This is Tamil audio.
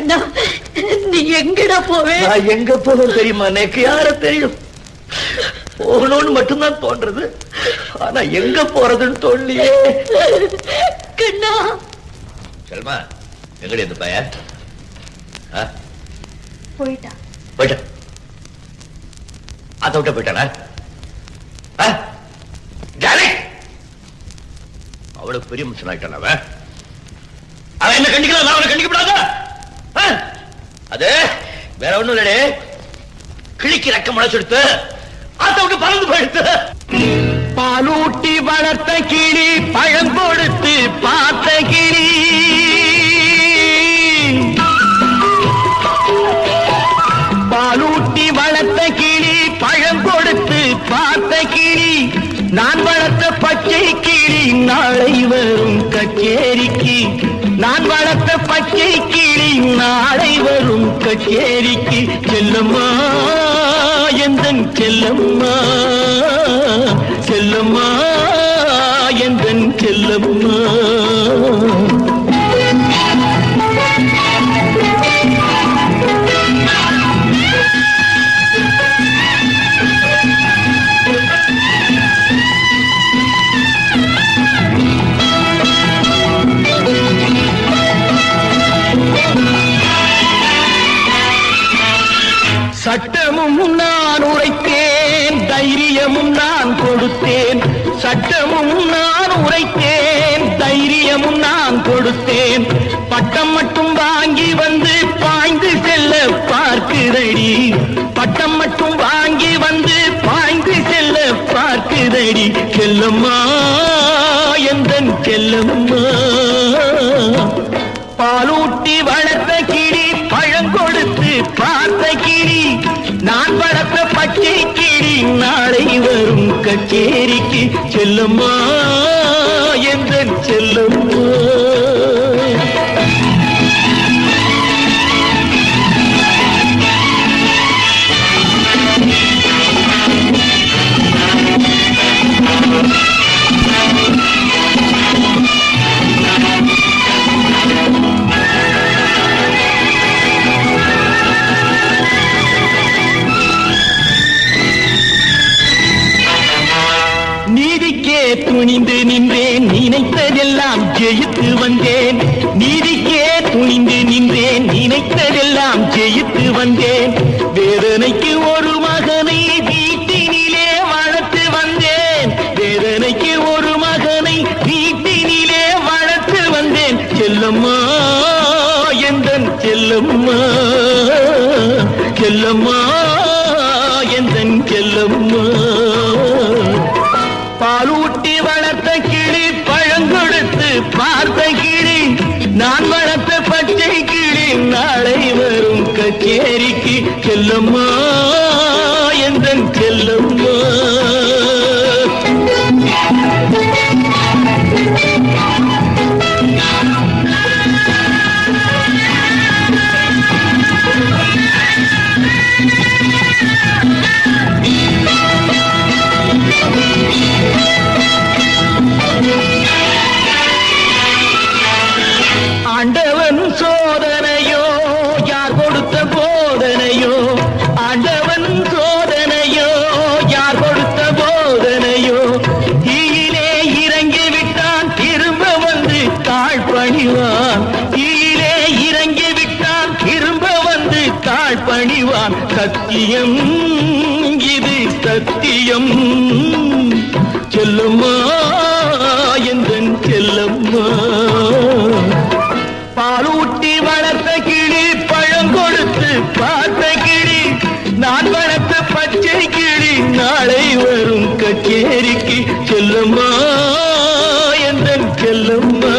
கண்ணா நீ எங்கடா போவே? நான் எங்க போகணும் தெரியுமா? எனக்கு யார தெரியும்? போகணும்னு மட்டும்தான் தோன்றது. ஆனா எங்க போறதுன்னு தோல்லையே கண்ணா. செல்மா எங்கடி இந்த பையன்? ஆ? போயிட்டா. போயிட்டான் அத விட்ட போயிட்டானா? ஜானி அவ்வளவு பெரிய மனுஷன் ஆயிட்டான் அவன். அவன் என்ன கண்டிக்கலாம் நான் அவனை கண்டிக்கப்படாதா? அது வேற ஒண்ணும் இல்லடே. கிழிக்கு ரக்கம் முளைச்செடுத்து அதை விட்டு பறந்து போயிடுத்து. பாலூட்டி வளர்த்த கிளி பழம் கொடுத்து பார்த்த கிளி. பாலூட்டி வளர்த்த கிளி பழம் கொடுத்து பார்த்த கிளி. நான் வளர்த்த பச்சை கிளி நாளை வரும் கச்சேரிக்கு. நான் வளர்த்த பச்சை கிளி கச்சேரிக்கு செல்லம்மா எந்தன் செல்லம்மா? செல்லம்மா எந்தன் செல்லம்மா? நான் உரைத்தேன். தைரியமும் நான் கொடுத்தேன். சட்டமும் நான் உரைத்தேன். தைரியமும் நான் கொடுத்தேன். பட்டம் மட்டும் வாங்கி வந்து பாய்ந்து செல்ல பார்க்குதடி. பட்டம் மட்டும் வாங்கி வந்து பாய்ந்து செல்ல பார்க்குதடி. செல்லம்மா எந்தன் செல்லம்மா? நான் வளர்த்த பச்சை கிளி நாளை வரும் கச்சேரிக்கு செல்லம்மா துணிந்து நின்றேன் நினைத்ததெல்லாம் ஜெயித்து வந்தேன். நீதிக்கே துணிந்து நின்றேன் நினைத்ததெல்லாம் ஜெயித்து வந்தேன். வேதனைக்கு ஒரு மகனை வீட்டினிலே வளர்த்து வந்தேன். வேதனைக்கு ஒரு மகனை வீட்டினிலே வளர்த்து வந்தேன். செல்லம்மா எந்தன் செல்லம்மா செல்லம்மா. வளர்த்த கிளி பழங்கொடுத்து பார்த்த கிளி. நான் வளர்த்த பச்சை கிளி நாளை வரும் கச்சேரிக்கு செல்லம்மா. ஆண்டவன் சோதனையோ யார் கொடுத்த போதனையோ? ஆண்டவன் சோதனையோ யார் கொடுத்த போதனையோ? தீயிலே இறங்கி விட்டான் திரும்ப வந்து தாழ் பணிவான் தீயிலே இறங்கி விட்டான் திரும்ப வந்து தாழ் பணிவான் சத்தியம் இது சத்தியம். செல்லம்மா என் செல்லம்மா உள்ளம்